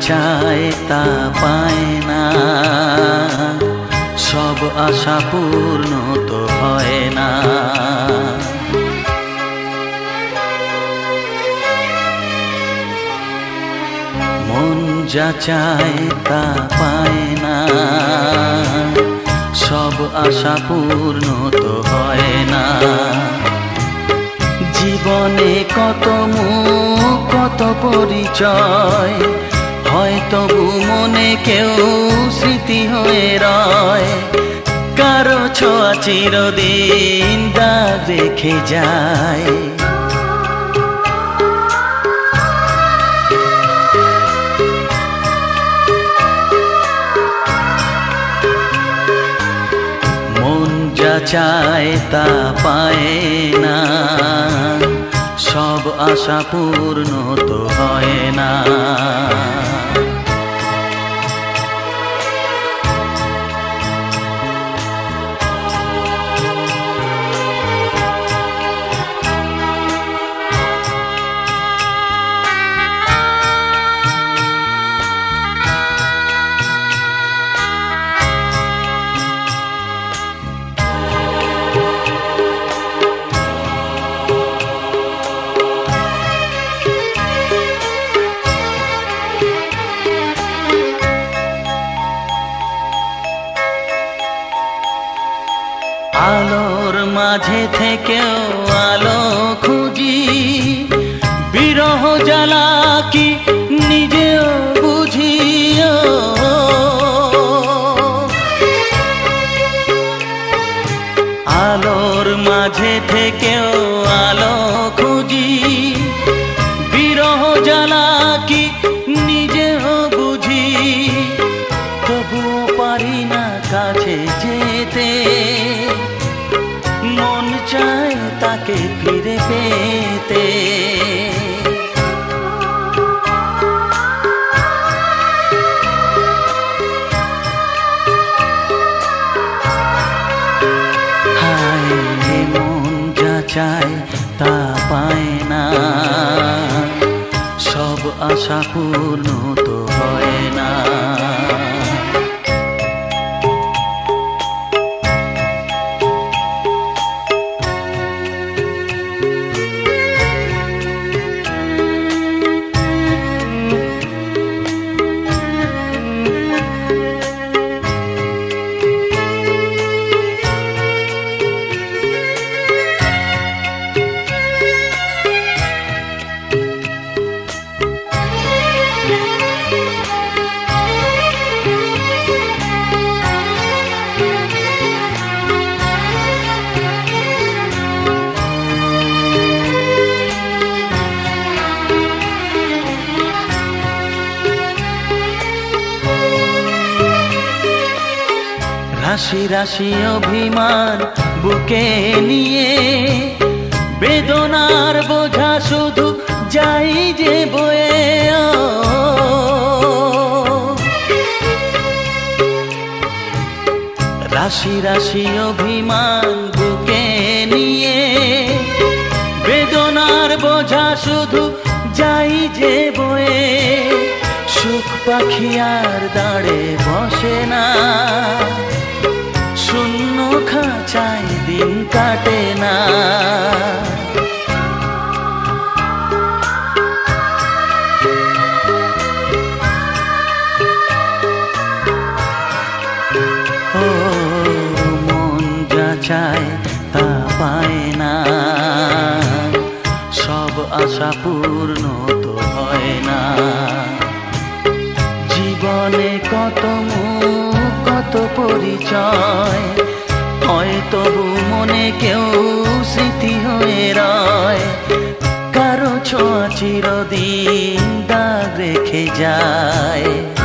চায় তা পায় না। সব আশা পূর্ণ তো হয় না। মন যা চায় তা পায় না। সব আশা পূর্ণ তো হয় না। জীবনে কত মুখ, কত পরিচয় হয় তবু মনে কেউ স্মৃতি হয়ে রয়। কারও ছোঁয়া চিরদিন দাগ রেখে যায়। মন যা চায় তা পায় না। সব আশা পূর্ণ তো হয় না। আলোর মাঝে থেকেও আলো খুঁজি। বিরহ জ্বালা কি নিজেও বুঝিও? আলোর মাঝে থেকেও আলো খুঁজি। বিরহ জ্বালা কি চায় তা পায় না। সব আশা পূর্ণ তো রাশি রাশি অভিমান বুকে নিয়ে। বেদনার বোঝা শুধু যাই যে বয়ে রাশি রাশি অভিমান বুকে নিয়ে। বেদনার বোঝা শুধু যাই যে বয়ে। সুখ পাখি আর দাঁড়ে বসে না। খাঁচায় দিন কাটে না। চায় তা পায় না। সব আশা পূর্ণ তো হয় না। জীবনে কত মুখ, কত পরিচয় হয় তবু মনে কেউ স্মৃতি হয়ে রয়। কারও ছোঁয়া চিরদিন দাগ রেখে যায়।